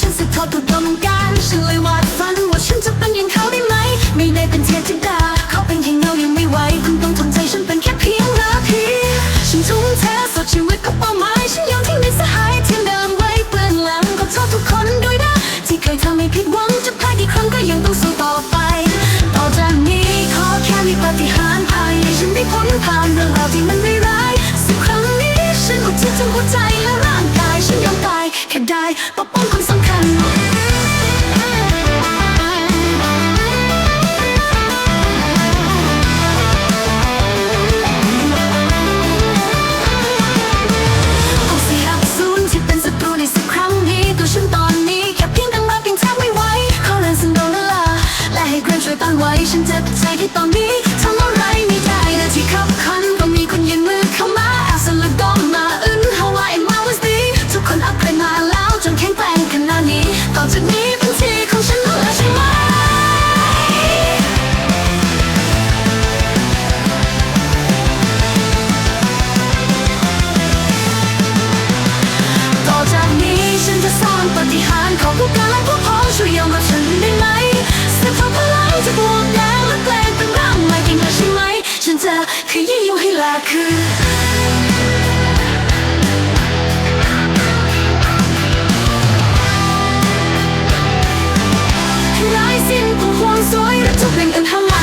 ฉันสืบทอดอุดมการฉันเลยว่า ไหวฉันเจ็บใจที่ตอนนี้ เวลาคือไรสิ้นความหสวยและทุกเป็งอันทำ